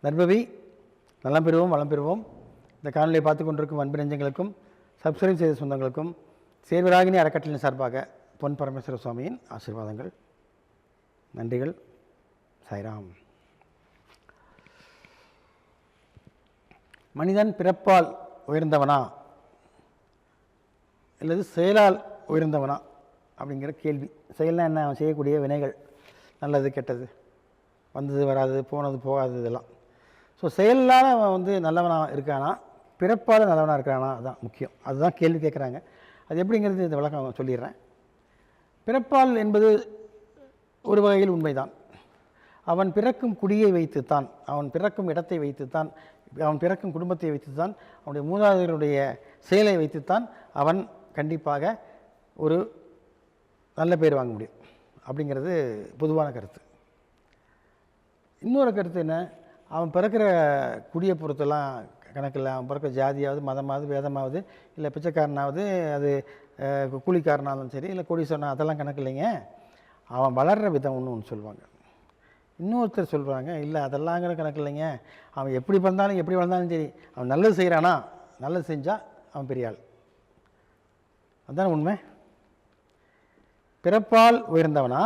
நண்பவி நலம் பெறுவோம் வளம் பெறுவோம். இந்த காணொலியை பார்த்து கொண்டிருக்கும் அன்பு நெஞ்சங்களுக்கும் சப்ஸ்கிரைப் செய்த சொந்தங்களுக்கும் சேர்வராகினி அறக்கட்டளையின் சார்பாக பொன் பரமேஸ்வர சுவாமியின் ஆசீர்வாதங்கள். நன்றிகள். சாய்ராம். மனிதன் பிறப்பால் உயர்ந்தவனா? அல்லது செயலால் உயர்ந்தவனா? அப்படிங்கிற கேள்வி. செயல்னா என்ன? அவன் செய்யக்கூடிய வினைகள். நல்லது கெட்டது. வந்தது வராது போனது போகாது இதெல்லாம் ஸோ செயலால் அவன் வந்து நல்லவனாக இருக்கானா? பிறப்பால் நல்லவனாக இருக்கானா அதுதான் முக்கியம். அதுதான் கேள்வி கேட்குறாங்க. அது எப்படிங்கிறது இந்த விளக்கம் சொல்லிடுறேன். பிறப்பால் என்பது ஒரு வகையில் உண்மைதான். அவன் பிறக்கும் குடியை வைத்துத்தான் அவன் பிறக்கும் இடத்தை வைத்துத்தான் அவன் பிறக்கும் குடும்பத்தை வைத்துத்தான் அவனுடைய மூதாதையருடைய செயலை வைத்துத்தான் அவன் கண்டிப்பாக ஒரு நல்ல பேர் வாங்க முடியும். அப்படிங்கிறது பொதுவான கருத்து. இன்னொரு கருத்து என்ன? அவன் பிறக்கிற குடியை பொறுத்தெல்லாம் கணக்கில் அவன் பிறக்கிற ஜாதியாவது மதமாவது வேதமாவது இல்லை பிச்சைக்காரனாவது அது கூலிக்காரனாலும் சரி இல்லை கோடீஸ்வரனா அதெல்லாம் கணக்கு இல்லைங்க அவன் வளர்கிற விதம் ஒன்று ஒன்று சொல்லுவாங்க. இன்னொருத்தர் சொல்கிறாங்க இல்லை அதெல்லாங்கிற கணக்கு இல்லைங்க அவன் எப்படி பிறந்தாலும் எப்படி வளர்ந்தாலும் சரி அவன் நல்லது செய்கிறானா நல்லது செஞ்சால் அவன் பெரிய ஆள். அதுதான் உண்மை? பிறப்பால் உயர்ந்தவனா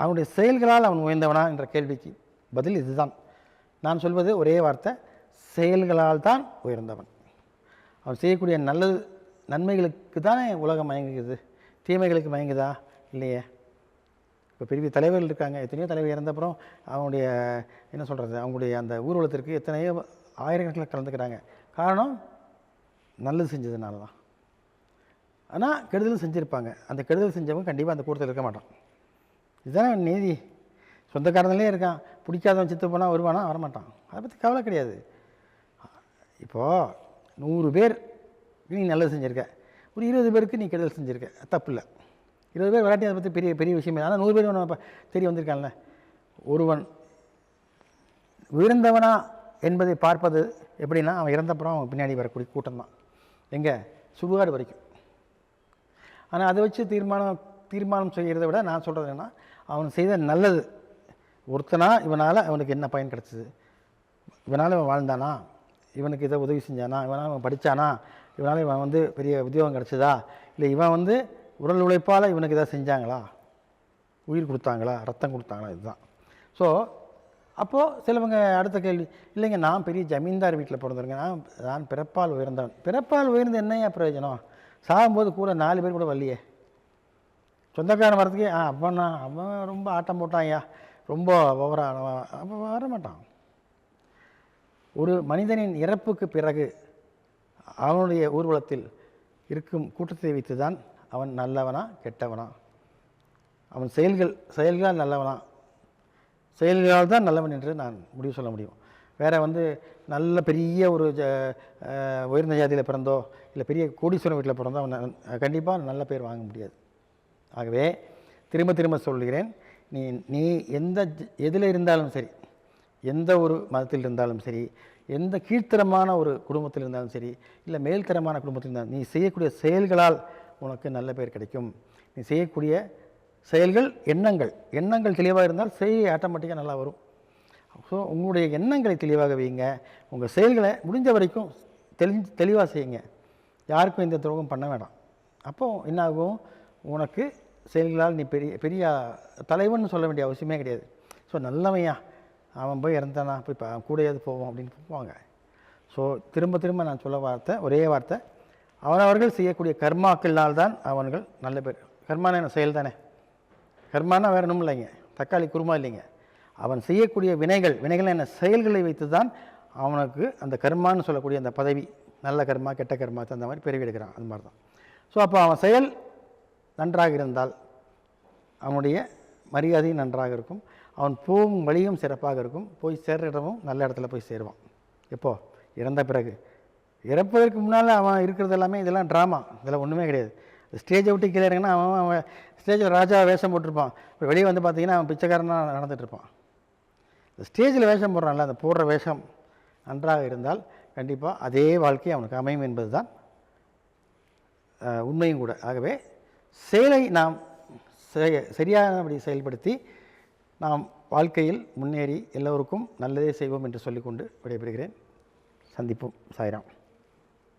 அவனுடைய செயல்களால் அவன் உயர்ந்தவனா என்ற கேள்விக்கு பதில் இதுதான். நான் சொல்வது ஒரே வார்த்தை செயல்களால் தான் உயர்ந்தவன். அவன் செய்யக்கூடிய நல்லது நன்மைகளுக்கு தானே உலகம் மயங்குகிறது? தீமைகளுக்கு மயங்குதா? இல்லையே. இப்போ பெரிய தலைவர்கள் இருக்காங்க எத்தனையோ தலைவர் இறந்தப்புறம் அவங்களுடைய என்ன சொல்கிறது அவங்களுடைய அந்த ஊர்வலத்திற்கு எத்தனையோ ஆயிரக்கணக்கில் கலந்துக்கிறாங்க. காரணம் நல்லது செஞ்சதுனால தான் ஆனால் கெடுதல் செஞ்சுருப்பாங்க. அந்த கெடுதல் செஞ்சவங்க கண்டிப்பாக அந்த கூட்டத்தில் இருக்க மாட்டான். இதுதானே நீதி? சொந்தக்காரங்களே இருக்கான். பிடிக்காதவன் சித்து போனால் வருவானா? வரமாட்டான். அதை பற்றி கவலை கிடையாது. இப்போது நூறு பேர் நீ நல்லது செஞ்சுருக்க. ஒரு இருபது பேருக்கு நீ கெடுதல் செஞ்சுருக்க. தப்பு இல்லை. இருபது பேர் விளையாட்டி அதை பற்றி பெரிய பெரிய விஷயம் ஆனால் நூறு பேர் ஒன்று தெரிய வந்திருக்கான்ல ஒருவன் உயர்ந்தவனா என்பதை பார்ப்பது எப்படின்னா அவன் இறந்தப்புறம் அவன் பின்னாடி வரக்கூடிய கூட்டம் தான் எங்கே? சுடுகாடு வரைக்கும். ஆனால் அதை வச்சு தீர்மானம் தீர்மானம் செய்கிறத விட நான் சொல்கிறது என்னன்னா அவன் செய்த நல்லது ஒருத்தனா இவனால் அவனுக்கு என்ன பயன் கிடச்சிது? இவனால் இவன் வாழ்ந்தானா? இவனுக்கு இதை உதவி செஞ்சானா? இவனால் இவன் படித்தானா இவனால் இவன் வந்து பெரிய உத்தியோகம் கிடச்சிதா? இல்லை இவன் வந்து உடல் உழைப்பால் இவனுக்கு இதை செஞ்சாங்களா? உயிர் கொடுத்தாங்களா? ரத்தம் கொடுத்தாங்களா? இதுதான். ஸோ அப்போது சிலவங்க அடுத்த கேள்வி இல்லைங்க நான் பெரிய ஜமீன்தார் வீட்டில் பிறந்திருக்கேன். நான் நான் பிறப்பால் உயர்ந்தவன். பிறப்பால் உயர்ந்து என்னையா பிரயோஜனம்? சாகும்போது கூட நாலு பேர் கூட வரலையே. சொந்தக்காரன் வரதுக்கே ஆ அவன் அவன் ரொம்ப ஆட்டம் போட்டான் ஐயா. ரொம்ப ஓவரானவன் அவன் வர மாட்டான் ஒரு மனிதனின் இறப்புக்கு பிறகு அவனுடைய ஊர்வலத்தில் இருக்கும் கூட்டத்தை வைத்து தான் அவன் நல்லவனா கெட்டவனா? அவன் செயல்கள் செயல்களால் நல்லவனா? செயல்களால் தான் நல்லவன் என்று நான் முடிவு சொல்ல முடியும். வேறு வந்து நல்ல பெரிய ஒரு ஜ- உயர்ந்த ஜாதியில் பிறந்தோ இல்லை பெரிய கோடீஸ்வரன் வீட்டில் பிறந்தோ அவன் கண்டிப்பாக நல்ல பேர் வாங்க முடியாது. ஆகவே திரும்ப திரும்ப சொல்கிறேன் நீ நீ எந்த எதில் இருந்தாலும் சரி எந்த ஒரு மதத்தில் இருந்தாலும் சரி எந்த கீழ்த்தரமான ஒரு குடும்பத்தில் இருந்தாலும் சரி இல்லை மேல்தரமான குடும்பத்தில் இருந்தாலும் நீ செய்யக்கூடிய செயல்களால் உனக்கு நல்ல பேர் கிடைக்கும். நீ செய்யக்கூடிய செயல்கள் எண்ணங்கள். எண்ணங்கள் தெளிவாக இருந்தால் செய்ய ஆட்டோமேட்டிக்காக நல்லா வரும். ஸோ உங்களுடைய எண்ணங்களை தெளிவாக வைங்க. உங்கள் செயல்களை முடிஞ்ச வரைக்கும் தெளிஞ்சு தெளிவாக செய்யுங்க. யாருக்கும் எந்த துரோகம் பண்ண வேண்டாம். அப்போது என்னாகும்? உனக்கு செயல்களால் நீ பெரிய பெரிய தலைவன் சொல்ல வேண்டிய அவசியமே கிடையாது. ஸோ நல்லவையா அவன் போய் இறந்தானா போய் இப்போ அவன் கூடயாவது போவோம் அப்படின்னு போவாங்க. ஸோ திரும்ப திரும்ப நான் சொல்ல வார்த்தை ஒரே வார்த்தை. அவனவர்கள் செய்யக்கூடிய கர்மாக்கள்னால் தான் அவன்கள் நல்ல பேர். கர்மான என்ன? செயல் தானே கர்மானா வேற ஒன்றும் இல்லைங்க. தக்காளி குருமா இல்லைங்க. அவன் செய்யக்கூடிய வினைகள் வினைகள் என்ன? செயல்களை வைத்து தான் அவனுக்கு அந்த கர்மான்னு சொல்லக்கூடிய அந்த பதவி நல்ல கர்மா கெட்ட கர்மா அந்த மாதிரி பெருவி எடுக்கிறான். அது மாதிரி தான் ஸோ அப்போ அவன் செயல் நன்றாக இருந்தால் அவனுடைய மரியாதையும் நன்றாக இருக்கும். அவன் போகும் வழியும் சிறப்பாக இருக்கும். போய் சேர்ற இடமும் நல்ல இடத்துல போய் சேருவான். எப்போ? இறந்த பிறகு. இறப்பதற்கு முன்னால் அவன் இருக்கிறது எல்லாமே இதெல்லாம் ட்ராமா இதெல்லாம் ஒன்றுமே கிடையாது. ஸ்டேஜை விட்டு கீழே இறங்கினா அவன் அவன் ஸ்டேஜில் ராஜா வேஷம் போட்டிருப்பான். இப்போ வெளியே வந்து பார்த்தீங்கன்னா அவன் பிச்சைக்காரனாக நடந்துகிட்ருப்பான் இருப்பான். இந்த ஸ்டேஜில் வேஷம் போடுறான்ல அந்த போடுற வேஷம் நன்றாக இருந்தால் கண்டிப்பாக அதே வாழ்க்கை அவனுக்கு அமையும் என்பது தான் உண்மையும் கூட. ஆகவே செயலை நாம் செய- சரியானபடி செயல்படுத்தி நாம் வாழ்க்கையில் முன்னேறி எல்லோருக்கும் நல்லதே செய்வோம் என்று சொல்லிக்கொண்டு விடைபெறுகிறேன். சந்திப்போம். சாய்ராம்.